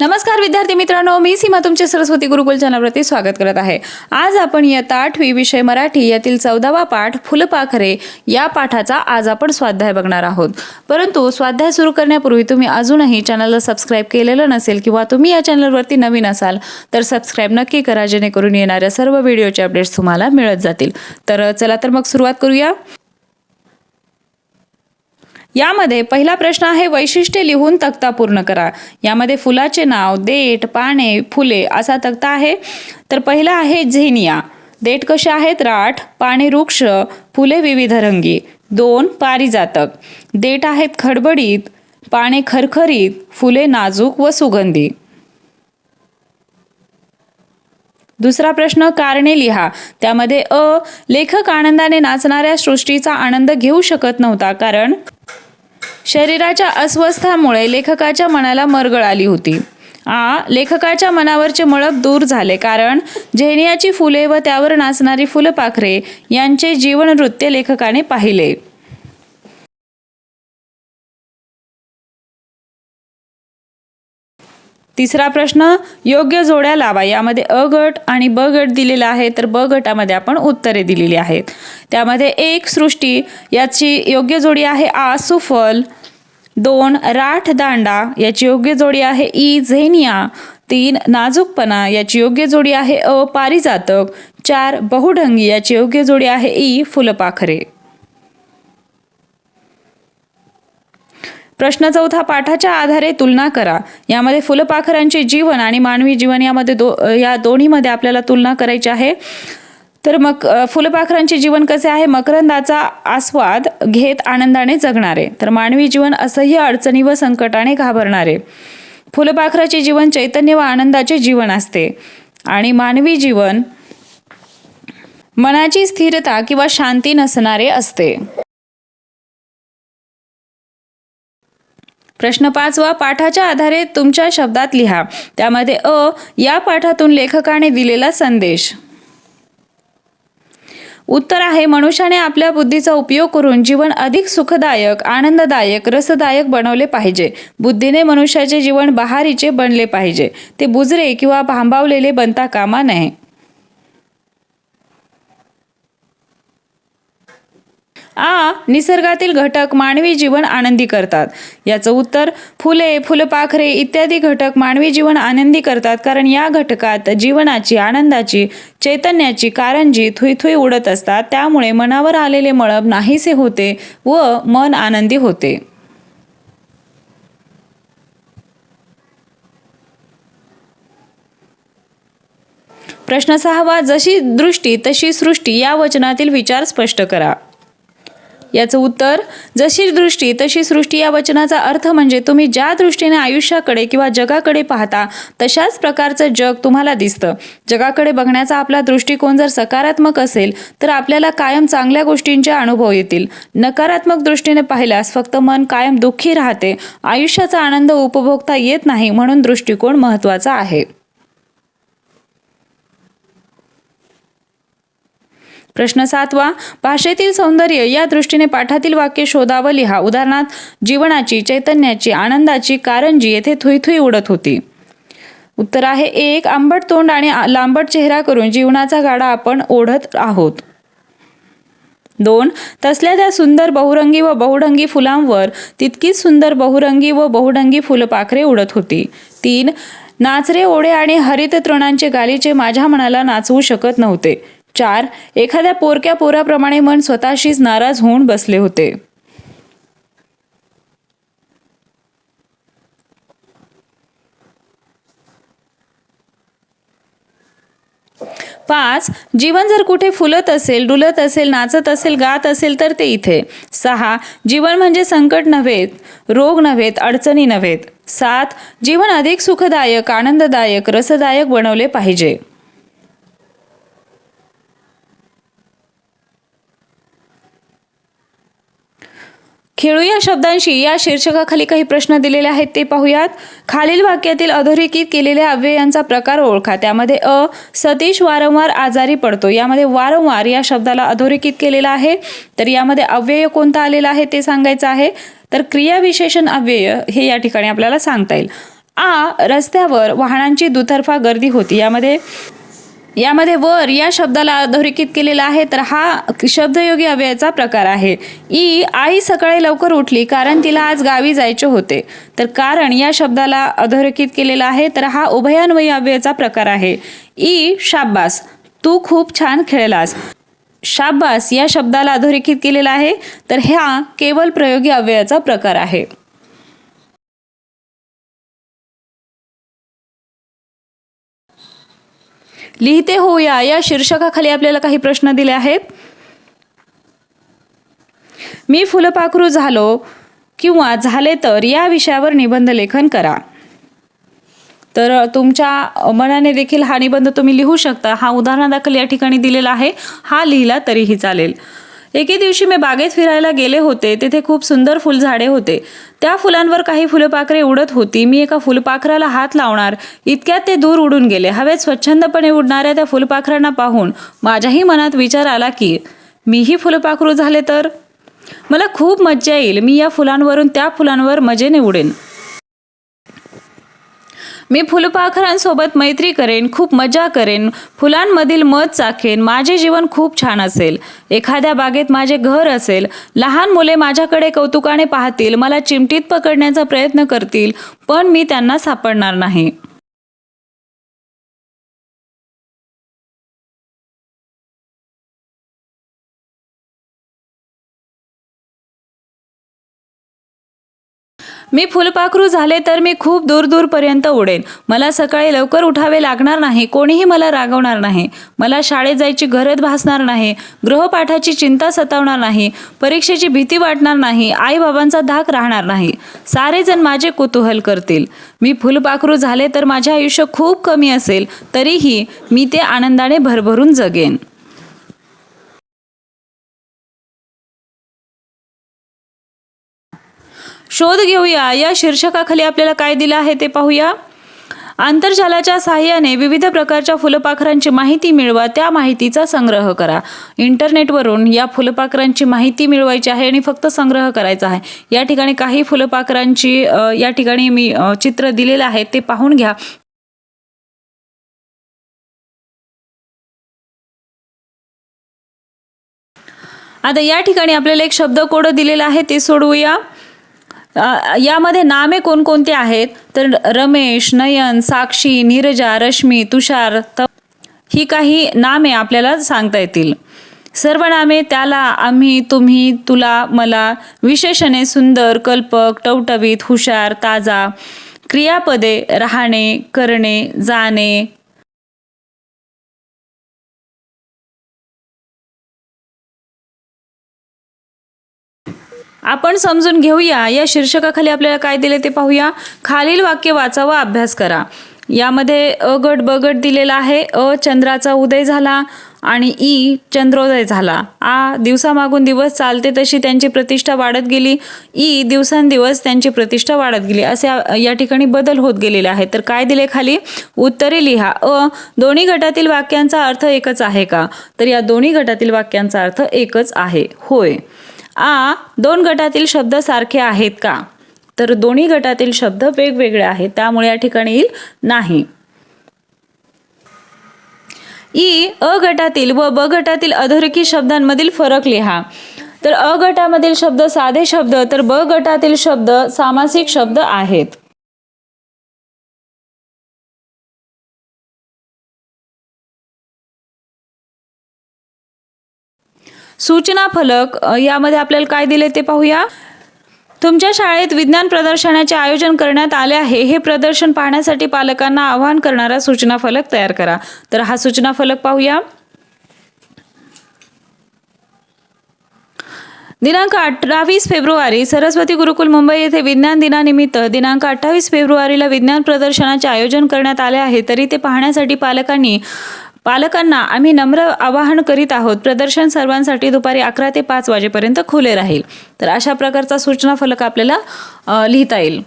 नमस्कार विद्यार्थी मित्रांनो. मी सीमा तुमचे सरस्वती गुरुकुल चॅनलवरती स्वागत करत आहे. आज आपण इयत्ता आठवी विषय मराठी यातील चौदावा पाठ फुलपाखरे या पाठाचा आज आपण स्वाध्याय बघणार आहोत. परंतु स्वाध्याय सुरू करण्यापूर्वी तुम्ही अजूनही चॅनलला सबस्क्राईब केलेलं नसेल किंवा तुम्ही या चॅनलवरती नवीन असाल तर सबस्क्राईब नक्की करा जेणेकरून येणाऱ्या सर्व व्हिडिओचे अपडेट्स तुम्हाला मिळत जातील. तर चला तर मग सुरुवात करूया. यामध्ये पहिला प्रश्न आहे वैशिष्ट्ये लिहून तक्ता पूर्ण करा. यामध्ये फुलाचे नाव देठ पाने फुले असा तक्ता आहे. तर पहिला आहे झेनिया. देठ कसे आहेत? राठ पाने वृक्ष फुले विविध रंगी. दोन पारिजातक. देठ आहेत खडबडीत पाने खरखरीत फुले नाजूक व सुगंधी. दुसरा प्रश्न कारणे लिहा. त्यामध्ये अ लेखक आनंदाने नाचणाऱ्या सृष्टीचा आनंद घेऊ शकत नव्हता कारण शरीराच्या अस्वस्थामुळे लेखकाच्या मनाला मरगळ आली होती. आ लेखकाच्या मनावरचे मळप दूर झाले कारण झेनियाची फुले व त्यावर नाचणारी फुलपाखरे यांचे जीवन नृत्य लेखकाने पाहिले. तिसरा प्रश्न योग्य जोड्या लावा. यामध्ये अ गट आणि ब गट दिलेला आहे तर ब गटामध्ये आपण उत्तरे दिलेली आहेत. त्यामध्ये एक सृष्टी याची योग्य जोडी आहे आ सुफल. दोन राठ दांडा याची योग्य जोडी आहे ई झेनिया. तीन नाजूकपणा याची योग्य जोडी आहे अ पारिजातक. चार बहुढंगी याची योग्य जोडी आहे ई फुलपाखरे. प्रश्न चौथा पाठाच्या आधारे तुलना करा. यामध्ये फुलपाखरांचे जीवन आणि मानवी जीवन यामध्ये दो या दोन्हीमध्ये आपल्याला तुलना करायची आहे. तर मग फुलपाखरांचे जीवन कसे आहे? मकरंदाचा आस्वाद घेत आनंदाने जगणारे. तर मानवी जीवन असह्य अडचणी व संकटाने घाबरणारे. फुलपाखराचे जीवन चैतन्य व आनंदाचे जीवन असते. आणि मानवी जीवन मनाची स्थिरता किंवा शांती नसणारे असते. प्रश्न पाचवा पाठाच्या आधारे तुमच्या शब्दात लिहा. त्यामध्ये अ या पाठातून लेखकाने दिलेला संदेश. उत्तर आहे मनुष्याने आपल्या बुद्धीचा उपयोग करून जीवन अधिक सुखदायक आनंददायक रसदायक बनवले पाहिजे. बुद्धीने मनुष्याचे जीवन बहारीचे बनले पाहिजे. ते बुजरे किंवा भांबावलेले बनता कामा नये. आ निसर्गातील घटक मानवी जीवन आनंदी करतात. याचं उत्तर फुले फुलपाखरे इत्यादी घटक मानवी जीवन आनंदी करतात कारण या घटकात जीवनाची आनंदाची चैतन्याची कारंजी थुईथुई उडत असतात. त्यामुळे मनावर आलेले मळब नाहीसे होते व मन आनंदी होते. प्रश्न सहावा जशी दृष्टी तशी सृष्टी या वचनातील विचार स्पष्ट करा. याचं उत्तर जशी दृष्टी तशी सृष्टी या वचनाचा अर्थ म्हणजे तुम्ही ज्या दृष्टीने आयुष्याकडे किंवा जगाकडे पाहता तशाच प्रकारचं जग तुम्हाला दिसतं. जगाकडे बघण्याचा आपला दृष्टिकोन जर सकारात्मक असेल तर आपल्याला कायम चांगल्या गोष्टींचे अनुभव येतील. नकारात्मक दृष्टीने पाहिल्यास फक्त मन कायम दुःखी राहते. आयुष्याचा आनंद उपभोगता येत नाही म्हणून दृष्टिकोन महत्त्वाचा आहे. प्रश्न सातवा भाषेतील सौंदर्य या दृष्टीने पाठातील वाक्य शोधा व लिहा उदाहरणार्थ जीवनाची चैतन्याची आनंदाची कारंजी येथे थुईथुई उडत होती. उत्तर आहे एक आंबट तोंड आणि लांबट चेहरा करून जीवनाचा गाडा आपण ओढत आहोत. दोन तसल्या त्या सुंदर बहुरंगी व बहुढंगी फुलांवर तितकीच सुंदर बहुरंगी व बहुढंगी फुलपाखरे उडत होती. तीन नाचरे ओढे आणि हरित तृणांचे गालीचे माझ्या मनाला नाचवू शकत नव्हते. चार एखाद्या पोरक्या पोराप्रमाणे मन स्वतःशीच नाराज होऊन बसले होते. पाच जीवन जर कुठे फुलत असेल डुलत असेल नाचत असेल गात असेल तर ते इथे. सहा जीवन म्हणजे संकट नव्हेत रोग नव्हेत अडचणी नव्हेत. सात जीवन अधिक सुखदायक आनंददायक रसदायक बनवले पाहिजे. खेळू या शब्दांशी. या शीर्षकाखाली काही प्रश्न दिलेले आहेत ते पाहूयात. खालील वाक्यातील अधोरेखित केलेल्या अव्ययांचा प्रकार ओळखा. त्यामध्ये अ सतीश वारंवार आजारी पडतो. यामध्ये वारंवार या शब्दाला अधोरेखित केलेला आहे. तर यामध्ये अव्यय कोणता आलेला आहे ते सांगायचं आहे. तर क्रियाविशेषण अव्यय हे या ठिकाणी आपल्याला सांगता येईल. आ रस्त्यावर वाहनांची दुतर्फा गर्दी होती. यामध्ये यामध्ये वर या शब्दाला अधोरेखित केलेला आहे तर हा शब्दयोगी अव्ययाचा प्रकार आहे. ई आई सकाळी लवकर उठली कारण तिला आज गावी जायचे होते. तर कारण या शब्दाला अधोरेखित केलेला आहे तर हा उभयान्वयी अव्ययाचा प्रकार आहे. ई शाब्बास तू खूप छान खेळलास. शाब्बास या शब्दाला अधोरेखित केलेला आहे तर हा केवळ प्रयोगी अव्ययाचा प्रकार आहे. लिहिते होऊया. या शीर्षकाखाली आपल्याला काही प्रश्न दिले आहेत. मी फुलपाखरू झालो किंवा झाले तर या विषयावर निबंध लेखन करा. तर तुमच्या मनाने देखील हा निबंध तुम्ही लिहू शकता. हा उदाहरणादाखल या ठिकाणी दिलेला आहे. हा लिहिला तरीही चालेल. एके दिवशी मी बागेत फिरायला गेले होते. तेथे खूप सुंदर फुलझाडे होते. त्या फुलांवर काही फुलपाखरे उडत होती. मी एका फुलपाखराला हात लावणार इतक्यात ते दूर उडून गेले. हवेत स्वच्छंदपणे उडणाऱ्या त्या फुलपाखरांना पाहून माझ्याही मनात विचार आला की मीही फुलपाखरू झाले तर? मला खूप मज्जा येईल. मी या फुलांवरून त्या फुलांवर मजेने उडेन. मी फुलपाखरांसोबत मैत्री करेन खूप मजा करेन फुलांमधील मध चाखेन माझे जीवन खूप छान असेल. एखाद्या बागेत माझे घर असेल लहान मुले माझ्याकडे कौतुकाने पाहतील मला चिमटीत पकडण्याचा प्रयत्न करतील पण मी त्यांना सापडणार नाही. मी फुलपाखरू झाले तर मी खूप दूर दूरपर्यंत उडेन. मला सकाळी लवकर उठावे लागणार नाही कोणीही मला रागवणार नाही. मला शाळेत जायची गरज भासणार नाही गृहपाठाची चिंता सतावणार नाही परीक्षेची भीती वाटणार नाही आईबाबांचा धाक राहणार नाही. सारेजण माझे कुतूहल करतील. मी फुलपाखरू झाले तर माझे आयुष्य खूप कमी असेल तरीही मी ते आनंदाने भरभरून जगेन. शोध घेऊया. या शीर्षकाखाली आपल्याला काय दिलं आहे ते पाहूया. आंतरजालाच्या सहाय्याने विविध प्रकारच्या फुलपाखरांची माहिती मिळवा त्या माहितीचा संग्रह करा. इंटरनेटवरून या फुलपाखरांची माहिती मिळवायची आहे आणि फक्त संग्रह करायचा आहे. या ठिकाणी काही फुलपाखरांची या ठिकाणी मी चित्र दिलेलं आहे ते पाहून घ्या. आता या ठिकाणी आपल्याला एक शब्द कोड दिलेला आहे ते सोडवूया. यामध्ये नामे कोणकोणती आहेत? तर रमेश नयन साक्षी नीरजा रश्मी तुषार त ही काही नामे आपल्याला सांगता येतील. सर्व नामे त्याला आम्ही तुम्ही तुला मला विशेषणे सुंदर कल्पक टवटवीत हुशार ताजा क्रियापदे राहणे करणे जाणे आपण समजून घेऊया. या शीर्षकाखाली आपल्याला काय दिले ते पाहूया. खालील वाक्य वाचा व अभ्यास करा. यामध्ये अ गट ब गट दिलेला आहे. अ चंद्राचा उदय झाला आणि ई चंद्रोदय झाला. आ दिवसामागून दिवस चालते तशी त्यांची प्रतिष्ठा वाढत गेली. ई दिवसांदिवस त्यांची प्रतिष्ठा वाढत गेली. असे या- या ठिकाणी बदल होत गेलेले आहेत. तर काय दिले खाली? उत्तरे लिहा. अ दोन्ही गटातील वाक्यांचा अर्थ एकच आहे का? तर या दोन्ही गटातील वाक्यांचा अर्थ एकच आहे. होय. आ दोन गटातील शब्द सारखे आहेत का? तर दोन्ही गटातील शब्द वेगवेगळे आहेत त्यामुळे या ठिकाणी येईल नाही. ई अ गटातील व ब गटातील अधोरेखी शब्दांमधील फरक लिहा. तर अ गटामधील शब्द साधे शब्द तर ब गटातील शब्द सामासिक शब्द आहेत. सूचना फलक यामध्ये आपल्याला काय दिले ते पाहूया. तुमच्या शाळेत विज्ञान प्रदर्शनाचे आयोजन करण्यात आले आहे. हे प्रदर्शन पाहण्यासाठी पालकांना आवाहन करणारा सूचना फलक तयार करा. तर हा सूचना फलक पाहूया. दिनांक अठ्ठावीस फेब्रुवारी सरस्वती गुरुकुल मुंबई येथे विज्ञान दिनानिमित्त दिनांक अठ्ठावीस फेब्रुवारीला विज्ञान प्रदर्शनाचे आयोजन करण्यात आले आहे. तरी ते पाहण्यासाठी पालकांनी पालकांना आम्ही नम्र आवाहन करीत आहोत. प्रदर्शन सर्वांसाठी दुपारी अकरा ते पाच वाजेपर्यंत खुले राहील. तर अशा प्रकारचा सूचना फलक आपल्याला लिहिता येईल.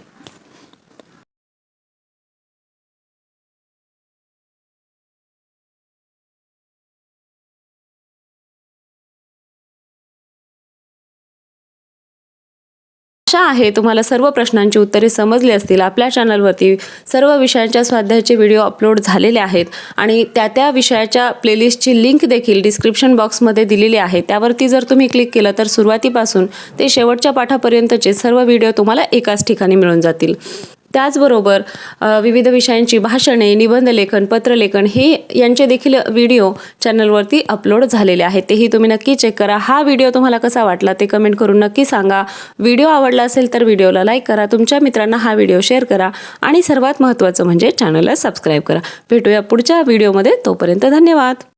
आहे. तुम्हाला सर्व प्रश्नांची उत्तरे समजली असतील. आपल्या चॅनलवरती सर्व विषयांच्या स्वाध्यायाचे व्हिडिओ अपलोड झालेले आहेत. आणि त्या त्या विषयाच्या प्लेलिस्टची लिंक देखील डिस्क्रिप्शन बॉक्समध्ये दिलेली आहे. त्यावरती जर तुम्ही क्लिक केलं तर सुरुवातीपासून ते शेवटच्या पाठापर्यंतचे सर्व व्हिडिओ तुम्हाला एकाच ठिकाणी मिळून जातील. त्याचबरोबर विविध विषयांची भाषणे निबंध लेखन पत्रलेखन हे यांचे देखील व्हिडिओ चॅनलवरती अपलोड झालेले आहेत. तेही तुम्ही नक्की चेक करा. हा व्हिडिओ तुम्हाला कसा वाटला ते कमेंट करून नक्की सांगा. व्हिडिओ आवडला असेल तर व्हिडिओला लाईक करा. तुमच्या मित्रांना हा व्हिडिओ शेअर करा. आणि सर्वात महत्त्वाचं म्हणजे चॅनलला सबस्क्राईब करा. भेटूया पुढच्या व्हिडिओमध्ये. तोपर्यंत धन्यवाद.